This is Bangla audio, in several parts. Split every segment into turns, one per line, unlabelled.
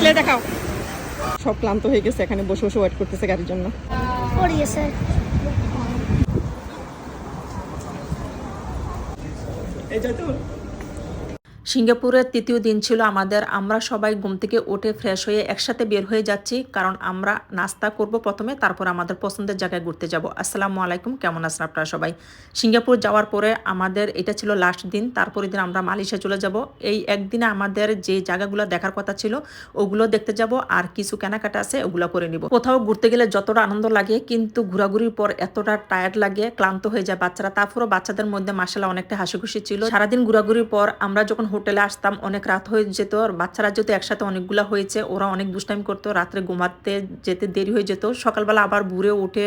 প্লে দেখাও। সব ক্লান্ত হয়ে গেছে এখানে বসে বসে ওয়েট করতেছে গাড়ির জন্য।
পড়িয়েছে।
সিঙ্গাপুরের তৃতীয় দিন ছিল আমাদের। আমরা সবাই ঘুম থেকে উঠে ফ্রেশ হয়ে একসাথে বের হয়ে যাচ্ছি, কারণ আমরা নাস্তা করব প্রথমে, তারপর আমাদের পছন্দের জায়গায় ঘুরতে যাব। আসসালামু আলাইকুম, কেমন আছেন আপনারা সবাই? সিঙ্গাপুর যাওয়ার পরে আমাদের এটা ছিল লাস্ট দিন, তারপরের দিন আমরা মালয়েশিয়া চলে যাব। এই একদিনে আমাদের যে জায়গাগুলো দেখার কথা ছিল, ওগুলো দেখতে যাব, আর কিছু কেনাকাটা আছে, ওগুলো করে নিব। কোথাও ঘুরতে গেলে যতটা আনন্দ লাগে, কিন্তু ঘোরাঘুরির পর এতটা টায়ার্ড লাগে, ক্লান্ত হয়ে যায় বাচ্চারা। তারপরও বাচ্চাদের মধ্যে মাসালা অনেকটা হাসি খুশি ছিল। সারাদিন ঘোরাঘুরির পর আমরা যখন হোটেলে আসতাম, অনেক রাত হয়ে যেত, আর বাচ্চারা যেহেতু একসাথে অনেকগুলো হয়েছে, ওরা অনেক দুষ্টাইম করতো, রাত্রে ঘুমাতে যেতে দেরি হয়ে যেত, সকালবেলা আবার ঘুরে উঠে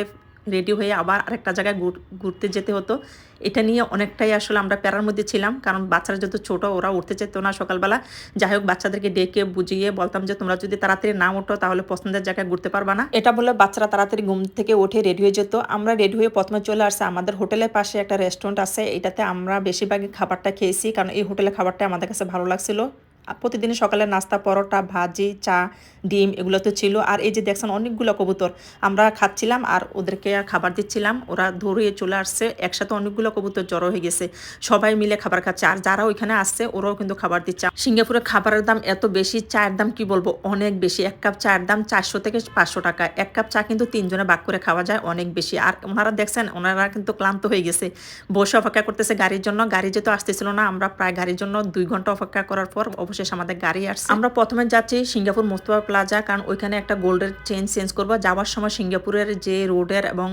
রেডি হয়ে আবার আরেকটা জায়গায় ঘুর- ঘুরতে যেতে হতো। এটা নিয়ে অনেকটাই আসলে আমরা প্যারার মধ্যে ছিলাম, কারণ বাচ্চারা যত ছোট, ওরা উঠতে যেত না সকালবেলা। যাই হোক, বাচ্চাদেরকে ডেকে বুঝিয়ে বলতাম যে, তোমরা যদি তাড়াতাড়ি না ওঠো, তাহলে পছন্দের জায়গায় ঘুরতে পারবা না। এটা বলে বাচ্চারা তাড়াতাড়ি ঘুম থেকে উঠে রেডি হয়ে যেত। আমরা রেডি হয়ে প্রথমে চলে আসছে। আমাদের হোটেলের পাশে একটা রেস্টুরেন্ট আছে। এটাতে আমরা বেশিরভাগই খাবারটা খেয়েছি, কারণ এই হোটেলের খাবারটা আমাদের কাছে ভালো লাগছিল। প্রতিদিন সকালে নাস্তা, পরোটা, ভাজি, চা, ডিম এগুলো তো ছিল। আর এই যে দেখছেন অনেকগুলো কবুতর, আমরা খাচ্ছিলাম আর ওদেরকে খাবার দিচ্ছিলাম। ওরা ধরিয়ে চলে আসছে, একসাথে অনেকগুলো কবুতর জড়ো হয়ে গেছে। সবাই মিলে খাবার খাচ্ছে। আর যারা ওইখানে আসছে, ওরাও কিন্তু খাবার দিচ্ছে। সিঙ্গাপুরে খাবারের দাম এত বেশি, চায়ের দাম কি বলব? অনেক বেশি। এক কাপ চায়ের দাম চারশো থেকে পাঁচশো টাকা। এক কাপ চা কিন্তু তিনজনে বাক করে খাওয়া যায় অনেক বেশি। আর ওনারা দেখছেন, ওনারা কিন্তু ক্লান্ত হয়ে গেছে। বসে অপেক্ষা করতেছে গাড়ির জন্য। গাড়ি যেহেতু আসতেছিল না, আমরা প্রায় গাড়ির জন্য দুই ঘণ্টা অপেক্ষা করার পর অবশেষে আমাদের গাড়ি আসছে। আমরা প্রথমে যাচ্ছি সিঙ্গাপুর মোস্তফা প্লাজা, কারণ ওইখানে একটা গোল্ডের চেন চেঞ্জ করব। যাওয়ার সময় সিঙ্গাপুরের যে রোডের এবং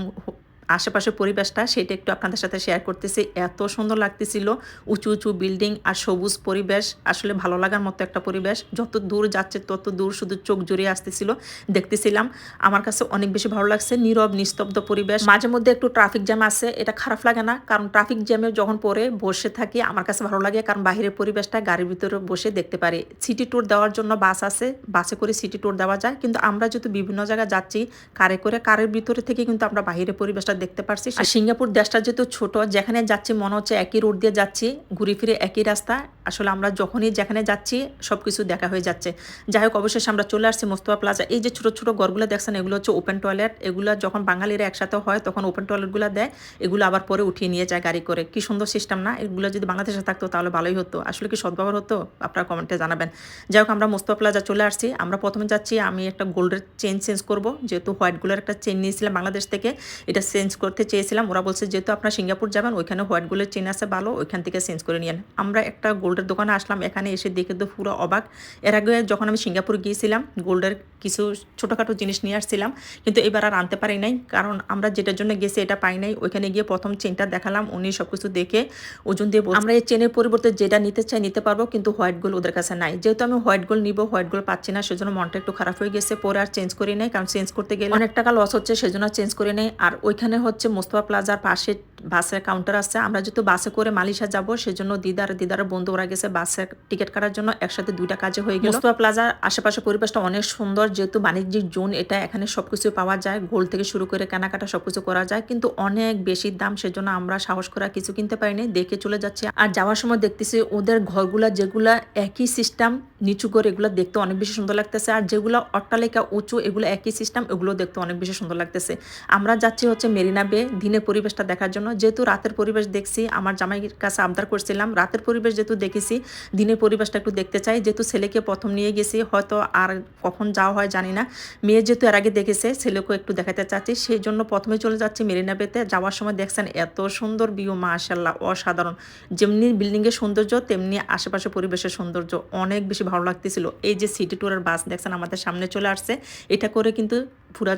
আশেপাশের পরিবেশটা সেটা একটু আপনাদের সাথে শেয়ার করতেছি। এত সুন্দর লাগতেছিল, উঁচু উঁচু বিল্ডিং আর সবুজ পরিবেশ, আসলে ভালো লাগার মতো একটা পরিবেশ। যত দূর যাচ্ছে তত দূর শুধু চোখ জড়িয়ে আসতেছিল, দেখতেছিলাম। আমার কাছে অনেক বেশি ভালো লাগছে, নীরব, নিস্তব্ধ পরিবেশ। মাঝে মধ্যে একটু ট্রাফিক জ্যাম আছে, এটা খারাপ লাগে না, কারণ ট্রাফিক জ্যামে যখন পরে বসে থাকি, আমার কাছে ভালো লাগে, কারণ বাহিরের পরিবেশটা গাড়ির ভিতরে বসে দেখতে পারি। সিটি ট্যুর দেওয়ার জন্য বাস আছে বাসে করে সিটি ট্যুর দেওয়া যায়, কিন্তু আমরা যেহেতু বিভিন্ন জায়গায় যাচ্ছি, কারে করে, কারের ভিতরে থেকে কিন্তু আমরা বাহিরের পরিবেশটা দেখতে পারছি আর সিঙ্গাপুর দেশটা যেহেতু ছোট, যেখানে যাচ্ছি মনে হচ্ছে একই রোড দিয়ে যাচ্ছি, ঘুরে ফিরে একই রাস্তা। আসলে আমরা যখনই যেখানে যাচ্ছি সব কিছু দেখা হয়ে যাচ্ছে। যাই হোক, অবশেষে আমরা চলে আসছি মোস্তফা প্লাজা এই যে ছোট ছোট ঘরগুলো দেখছেন, এগুলো হচ্ছে ওপেন টয়লেট এগুলো যখন বাঙালিরা একসাথে হয়, তখন ওপেন টয়লেটগুলো দেয়। এগুলো আবার পরে উঠিয়ে নিয়ে যায় গাড়ি করে। কি সুন্দর সিস্টেম না? এগুলো যদি বাংলাদেশে থাকতো, তাহলে ভালোই হতো। আসলে কি সদ্ব্যবহার হতো? আপনারা কমেন্টে জানাবেন। যাই হোক, আমরা মোস্তফা প্লাজা চলে আসছি। আমরা প্রথমে যাচ্ছি, আমি একটা গোল্ডের চেন চেঞ্জ করব। যেহেতু হোয়াইট গোল্ডের একটা চেন নিয়েছিলাম বাংলাদেশ থেকে। এটা চেঞ্জ করতে চেয়েছিলাম। ওরা বলছে, যেহেতু আপনার সিঙ্গাপুর যাবেন, ওইখানে হোয়াইট গোল্ডের চেন আছে, ভালো, ওইখান থেকে চেঞ্জ করে নিয়েন। আমরা একটা গোল্ডের দোকানে আসলাম, এখানে এসে দেখে তো পুরো অবাক। এর আগে যখন আমি সিঙ্গাপুর গিয়েছিলাম, গোল্ডের কিছু ছোটোখাটো জিনিস নিয়ে আসছিলাম, কিন্তু এবার আর আনতে পারি নাই, কারণ আমরা যেটার জন্য গেছি এটা পাই নাই। ওইখানে গিয়ে প্রথম চেনটা দেখালাম, উনি সব কিছু দেখে ওজন দিয়ে আমরা এই চেনের পরিবর্তে যেটা নিতে চাই নিতে পারব, কিন্তু হোয়াইট গোল্ড ওদের কাছে নাই। যেহেতু আমি হোয়াইট গোল্ড নিব হোয়াইট গোল্ড পাচ্ছি না, সেজন্য মনটা একটু খারাপ হয়ে গেছে, পরে আর চেঞ্জ করি নাই, কারণ চেঞ্জ করতে গেলে অনেক টাকা লস হচ্ছে, সেজন্য চেঞ্জ করে নেই। আর ওইখানে হচ্ছে মোস্তফা প্লাজার পাশে বাসের কাউন্টার আছে। আমরা যেহেতু বাসে করে মালিশা যাব, সেজন্য দিদার দিদার বন্ধু ওরা গেছে বাসে টিকিট কাটার জন্য। একসাথে দুইটা কাজে হয়ে গেল। মোস্তফা প্লাজার আশেপাশে পরিবেশটা অনেক সুন্দর। যেহেতু বাণিজ্যিক জোন, এটা এখানে সবকিছু পাওয়া যায়। গোল্ড থেকে শুরু করে কেনাকাটা সবকিছু করা যায়। কিন্তু অনেক বেশি দাম, সেজন্য আমরা সাহস করা কিছু কিনতে পারিনি। দেখে চলে যাচ্ছি। আর যাওয়ার সময় দেখতেছি ওদের ঘরগুলা, যেগুলা একই সিস্টেম নিচু করে এগুলো দেখতে অনেক বেশি সুন্দর লাগতেছে। আর যেগুলো অট্টালিকা উঁচু, এগুলো একই সিস্টেম এগুলো দেখতে অনেক বেশি সুন্দর লাগতেছে। আমরা যাচ্ছি হচ্ছে মেরিনা বে। দিনের পরিবেশটা দেখার জন্য যেহেতু রাতের পরিবেশ দেখছি, আমার জামাইয়ের কাছে আবদার করছিলাম, রাতের পরিবেশ যেহেতু দেখেছি, দিনের পরিবেশটা একটু দেখতে চাই। যেহেতু ছেলেকে প্রথম নিয়ে গেছি, হয়তো আর কখন যাওয়া হয় জানি না। মেয়ে যেহেতু এর আগে দেখেছে, ছেলেকেও একটু দেখাতে চাচ্ছি। সেই জন্য প্রথমে চলে যাচ্ছি মেরিনা বেতে। যাওয়ার সময় দেখছেন এত সুন্দর ভিউ মাশাল্লাহ অসাধারণ। যেমনি বিল্ডিংয়ের সৌন্দর্য, তেমনি আশেপাশে পরিবেশের সৌন্দর্য অনেক বেশি ভালো লাগতেছিল। এই যে সিটি ট্যুরের বাস দেখছেন আমাদের সামনে চলে আসছে। এটা করে কিন্তু পুরা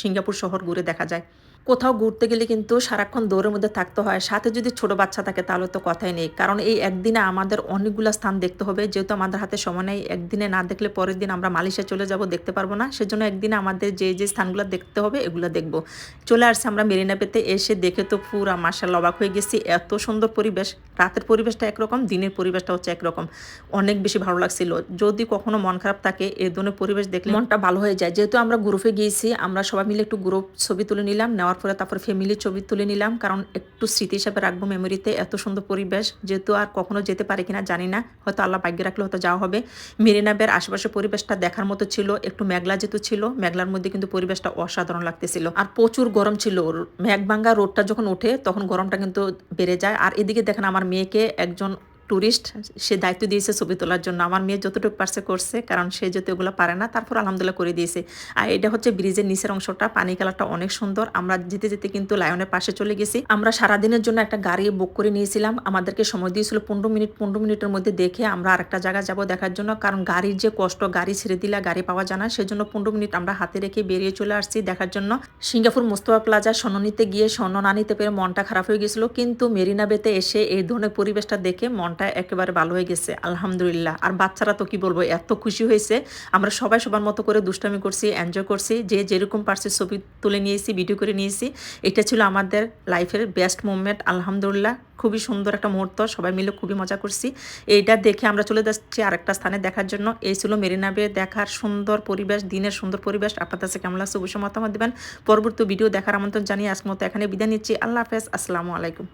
সিঙ্গাপুর শহর ঘুরে দেখা যায়। কোথাও ঘুরতে গেলে কিন্তু সারাক্ষণ দৌড়ের মধ্যে থাকতে হয়। সাথে যদি ছোট বাচ্চা থাকে তাহলে তো কথাই নেই। কারণ এই একদিনে আমাদের অনেকগুলো স্থান দেখতে হবে। যেহেতু আমাদের হাতে সময় নেই, একদিনে না দেখলে পরের দিন আমরা মালয়েশিয়া চলে যাব, দেখতে পারব না। সেজন্য একদিনে আমাদের যে যে স্থানগুলো দেখতে হবে, এগুলো দেখব। চলে আসছে আমরা মেরিনা পেতে। এসে দেখে তো পুরা মাসাল অবাক হয়ে গেছি। এত সুন্দর পরিবেশ। রাতের পরিবেশটা একরকম, দিনের পরিবেশটা হচ্ছে একরকম। অনেক বেশি ভালো লাগছিল। যদি কখনো মন খারাপ থাকে এই ধরনের পরিবেশ দেখলে মনটা ভালো হয়ে যায়। যেহেতু আমরা গ্রুপে গিয়েছি, আমরা সবাই মিলে একটু গ্রুপ ছবি তুলে নিলাম, নেওয়ার পরে তারপর ফ্যামিলি ছবি তুলে নিলাম। কারণ একটু স্মৃতি হিসাবে রাখব মেমোরিতে এত সুন্দর পরিবেশ, যেহেতু আর কখনো যেতে পারি কিনা জানি না। হয়তো আল্লাহ ভাগ্যে রাখলে হয়তো যাওয়া হবে। মেরিনাবের আশেপাশে পরিবেশটা দেখার মতো ছিল, একটু মেঘলা যেহেতু ছিল, মেঘলার মধ্যে কিন্তু পরিবেশটা অসাধারণ লাগতেছিল। আর প্রচুর গরম ছিল। মেঘভাঙ্গা রোডটা যখন ওঠে, তখন গরমটা কিন্তু বেড়ে যায়। আর এদিকে দেখেন আমার মেয়েকে একজন ট্যুরিস্ট সে দায়িত্ব দিয়েছে ছবি তোলার জন্য। আমার মেয়ে যতটুকু পারছে করছে, কারণ সে যেহেতু এগুলো পারে না, তারপর আলহামদুলিল্লাহ করে দিয়েছে। আর এটা হচ্ছে ব্রিজের নিচের অংশটা পানি কালারটা অনেক সুন্দর। আমরা যেতে যেতে কিন্তু লায়নের পাশে চলে গেছি। আমরা সারাদিনের জন্য একটা গাড়ি বুক করে নিয়েছিলাম। আমাদেরকে সময় দিয়েছিল পনেরো মিনিট, পনেরো মিনিটের মধ্যে দেখে আমরা আরেকটা জায়গা যাব দেখার জন্য। কারণ গাড়ির যে কষ্ট, গাড়ি ছেড়ে দিলে গাড়ি পাওয়া যায় না, সেজন্য পনেরো মিনিট আমরা হাতে রেখে বেরিয়ে চলে আসছি দেখার জন্য। সিঙ্গাপুর মোস্তফা প্লাজা, স্বর্ণ গিয়ে, স্বর্ণ না নিতে পেরে মনটা খারাপ হয়ে গেছিল। কিন্তু মেরিনা বেতে এসে এই ধরনের পরিবেশটা দেখে মনটা একেবারে ভালো হয়ে গেছে, আলহামদুলিল্লাহ। আর বাচ্চারা তো কি বলব, এত খুশি হয়েছে। আমরা সবাই সবার মতো করে দুষ্টামি করছি এনজয় করছি। যে যেরকম পারছি ছবি তুলে নিয়েছি ভিডিও করে নিয়েছি, এটা ছিল আমাদের লাইফের বেস্ট মুভমেন্ট আলহামদুলিল্লাহ। খুবই সুন্দর একটা মুহূর্ত, সবাই মিলে খুবই মজা করছি। এইটা দেখে আমরা চলে যাচ্ছি আরেকটা স্থানে দেখার জন্য। এই ছিল মেরিনা বে দেখার সুন্দর পরিবেশ, দিনের সুন্দর পরিবেশ। আপনার কাছে কেমন লাগছে অবশ্যই মতামত দেবেন। পরবর্তী ভিডিও দেখার আমন্ত্রণ জানিয়ে আজকের মতো এখানে বিদায় নিচ্ছি। আল্লাহ হাফেজ, আসসালামু আলাইকুম।